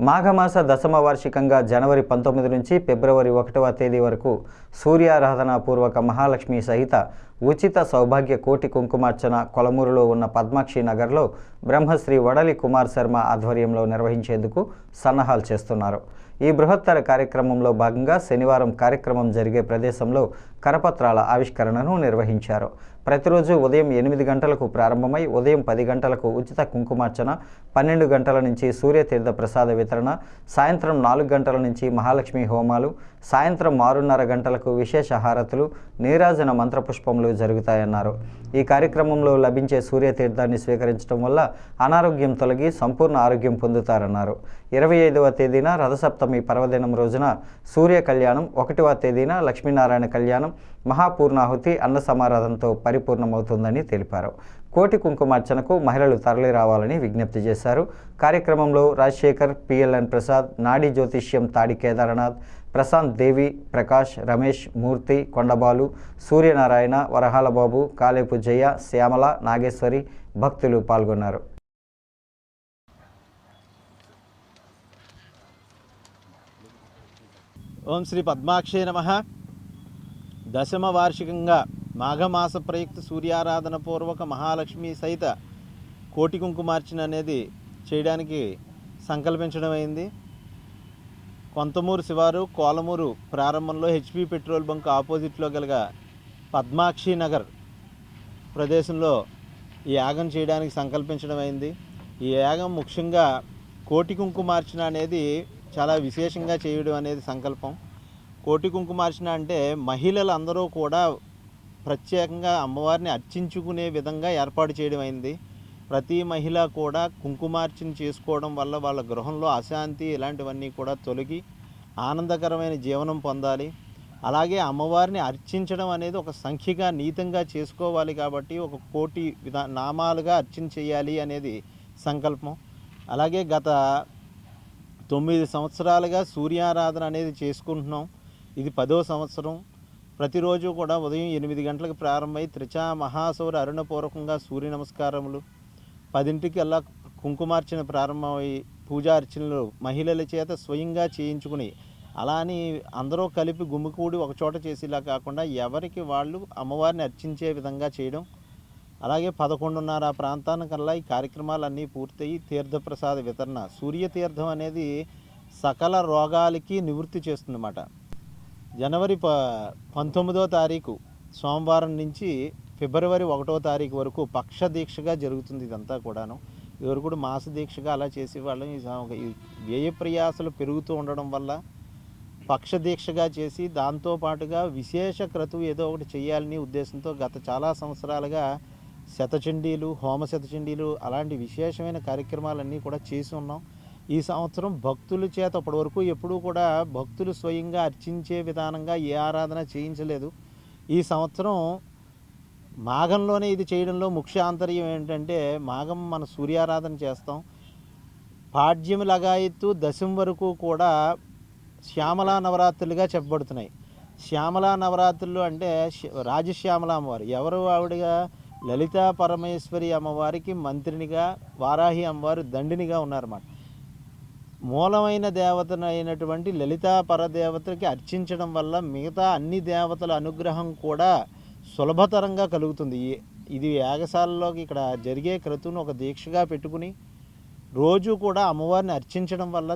మాఘమాస దశమ వార్షికంగా జనవరి పంతొమ్మిది నుంచి ఫిబ్రవరి ఒకటవ తేదీ వరకు సూర్యారాధన పూర్వక మహాలక్ష్మి సహిత ఉచిత సౌభాగ్య కోటి కుంకుమార్చన కొలమూరులో ఉన్న పద్మాక్షి నగర్లో బ్రహ్మశ్రీ వడలి కుమార్ శర్మ ఆధ్వర్యంలో నిర్వహించేందుకు సన్నాహాలు చేస్తున్నారు. ఈ బృహత్తర కార్యక్రమంలో భాగంగా శనివారం కార్యక్రమం జరిగే ప్రదేశంలో కరపత్రాల ఆవిష్కరణను నిర్వహించారు. ప్రతిరోజు ఉదయం ఎనిమిది గంటలకు ప్రారంభమై ఉదయం పది గంటలకు ఉచిత కుంకుమార్చన పన్నెండు గంటల నుంచి సూర్యతీర్థ ప్రసాద వితరణ సాయంత్రం నాలుగు గంటల నుంచి మహాలక్ష్మి హోమాలు సాయంత్రం ఆరున్నర గంటలకు విశేష హారతులు నీరాజన మంత్రపుష్పములు జరుగుతాయన్నారు. ఈ కార్యక్రమంలో లభించే సూర్యతీర్థాన్ని స్వీకరించడం వల్ల అనారోగ్యం తొలగి సంపూర్ణ ఆరోగ్యం పొందుతారన్నారు. ఇరవై ఐదవ తేదీన రథసప్తమి పర్వదినం రోజున సూర్య కళ్యాణం ఒకటవ తేదీన లక్ష్మీనారాయణ కళ్యాణం మహాపూర్ణాహుతి అన్న సమారాధంతో పరిపూర్ణమవుతుందని తెలిపారు. కోటి కుంకుమార్చనకు మహిళలు తరలి రావాలని విజ్ఞప్తి చేశారు. కార్యక్రమంలో రాజశేఖర్ పిఎల్ఎన్ ప్రసాద్ నాడి జ్యోతిష్యం తాడి కేదారనాథ్ ప్రశాంత్ దేవి ప్రకాష్ రమేష్ మూర్తి కొండబాలు సూర్యనారాయణ వరహాలబాబు కాలేపు జయ శ్యామల నాగేశ్వరి భక్తులు పాల్గొన్నారు. ఓం శ్రీ పద్మాక్షే నమ. దశమ వార్షికంగా మాఘమాస ప్రయుక్త సూర్యారాధన పూర్వక మహాలక్ష్మి సహిత కోటి కుంకుమార్చన అనేది చేయడానికి సంకల్పించడం అయింది కొంతమూరు శివారు కోలమూరు ప్రారంభంలో హెచ్పి పెట్రోల్ బంక్ ఆపోజిట్లో గల పద్మాక్షి నగర్ ప్రదేశంలో ఈ యాగం చేయడానికి సంకల్పించడం అయింది ఈ యాగం ముఖ్యంగా కోటి కుంకుమార్చన అనేది చాలా విశేషంగా చేయడం అనేది సంకల్పం. కోటి కుంకుమార్చన అంటే మహిళలు అందరూ కూడా ప్రత్యేకంగా అమ్మవారిని అర్చించుకునే విధంగా ఏర్పాటు చేయడం అయింది. ప్రతి మహిళ కూడా కుంకుమార్చన చేసుకోవడం వల్ల వాళ్ళ గృహంలో అశాంతి ఇలాంటివన్నీ కూడా తొలగి ఆనందకరమైన జీవనం పొందాలి. అలాగే అమ్మవారిని అర్చించడం అనేది ఒక సంఖ్యగా నీతంగా చేసుకోవాలి కాబట్టి ఒక కోటి విధా నామాలుగా అర్చన చేయాలి అనేది సంకల్పం. అలాగే గత తొమ్మిది సంవత్సరాలుగా సూర్యారాధన అనేది చేసుకుంటున్నాం. ఇది పదో సంవత్సరం. ప్రతిరోజు కూడా ఉదయం ఎనిమిది గంటలకు ప్రారంభమై త్రిచా మహాసౌర అరుణపూర్వకంగా సూర్య నమస్కారములు. పదింటికల్లా కుంకుమార్చన ప్రారంభమై పూజార్చనలు మహిళల చేత స్వయంగా చేయించుకుని అలా అని అందరూ కలిపి గుమ్మికూడి ఒకచోట చేసేలా కాకుండా ఎవరికి వాళ్ళు అమ్మవారిని అర్చించే విధంగా చేయడం. అలాగే పదకొండున్నర ఆ ప్రాంతానికల్లా ఈ కార్యక్రమాలన్నీ పూర్తయి తీర్థప్రసాద వితరణ. సూర్యతీర్థం అనేది సకల రోగాలకి నివృత్తి చేస్తుందన్నమాట. జనవరి ప పంతొమ్మిదో తారీఖు సోమవారం నుంచి ఫిబ్రవరి ఒకటో తారీఖు వరకు పక్ష దీక్షగా జరుగుతుంది ఇదంతా కూడాను. ఎవరు కూడా మాస దీక్షగా అలా చేసేవాళ్ళం ఈ ఈ వ్యయ ప్రయాసలు పెరుగుతూ ఉండడం వల్ల పక్ష దీక్షగా చేసి దాంతో పాటుగా విశేష క్రతువు ఏదో ఒకటి చేయాలని ఉద్దేశంతో గత చాలా సంవత్సరాలుగా శతచండీలు హోమ శతచండీలు అలాంటి విశేషమైన కార్యక్రమాలన్నీ కూడా చేసి ఉన్నాం. ఈ సంవత్సరం భక్తుల చేత అప్పటి వరకు ఎప్పుడూ కూడా భక్తులు స్వయంగా అర్చించే విధానంగా ఏ ఆరాధన చేయించలేదు. ఈ సంవత్సరం మాఘంలోనే ఇది చేయడంలో ముఖ్య ఆంతర్యం ఏంటంటే మాఘం మన సూర్యారాధన చేస్తాం. పాడ్యం లగాయత్తు దశం వరకు కూడా శ్యామలా నవరాత్రులుగా చెప్పబడుతున్నాయి. శ్యామలా నవరాత్రులు అంటే రాజశ్యామల అమ్మవారు. ఎవరు ఆవిడగా? లలితా పరమేశ్వరి అమ్మవారికి మంత్రినిగా వారాహి అమ్మవారు దండినిగా ఉన్నారన్నమాట. మూలమైన దేవతను అయినటువంటి లలితా పరదేవతకి అర్చించడం వల్ల మిగతా అన్ని దేవతల అనుగ్రహం కూడా సులభతరంగా కలుగుతుంది. ఇది యాగశాలలోకి ఇక్కడ జరిగే క్రతువును ఒక దీక్షగా పెట్టుకుని రోజు కూడా అమ్మవారిని అర్చించడం వల్ల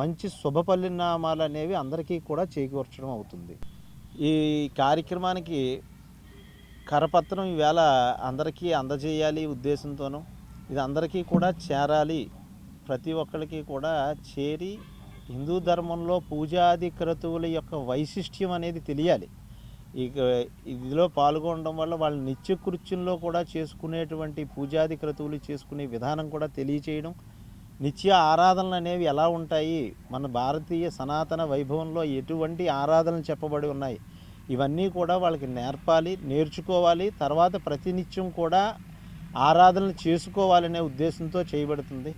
మంచి శుభ పరిణామాలు అనేవి అందరికీ కూడా చేకూర్చడం అవుతుంది. ఈ కార్యక్రమానికి కరపత్రం ఈవేళ అందరికీ అందజేయాలి ఉద్దేశంతోనూ ఇది అందరికీ కూడా చేరాలి ప్రతి ఒక్కరికి కూడా చేరి హిందూ ధర్మంలో పూజాది క్రతువుల యొక్క వైశిష్ట్యం అనేది తెలియాలి. ఇక ఇదిలో పాల్గొనడం వల్ల వాళ్ళ నిత్య కృత్యంలో కూడా చేసుకునేటువంటి పూజాది క్రతువులు చేసుకునే విధానం కూడా తెలియచేయడం నిత్య ఆరాధనలు అనేవి ఎలా ఉంటాయి మన భారతీయ సనాతన వైభవంలో ఎటువంటి ఆరాధనలు చెప్పబడి ఉన్నాయి ఇవన్నీ కూడా వాళ్ళకి నేర్పాలి నేర్చుకోవాలి తర్వాత ప్రతినిత్యం కూడా ఆరాధనలు చేసుకోవాలనే ఉద్దేశంతో చేయబడుతుంది.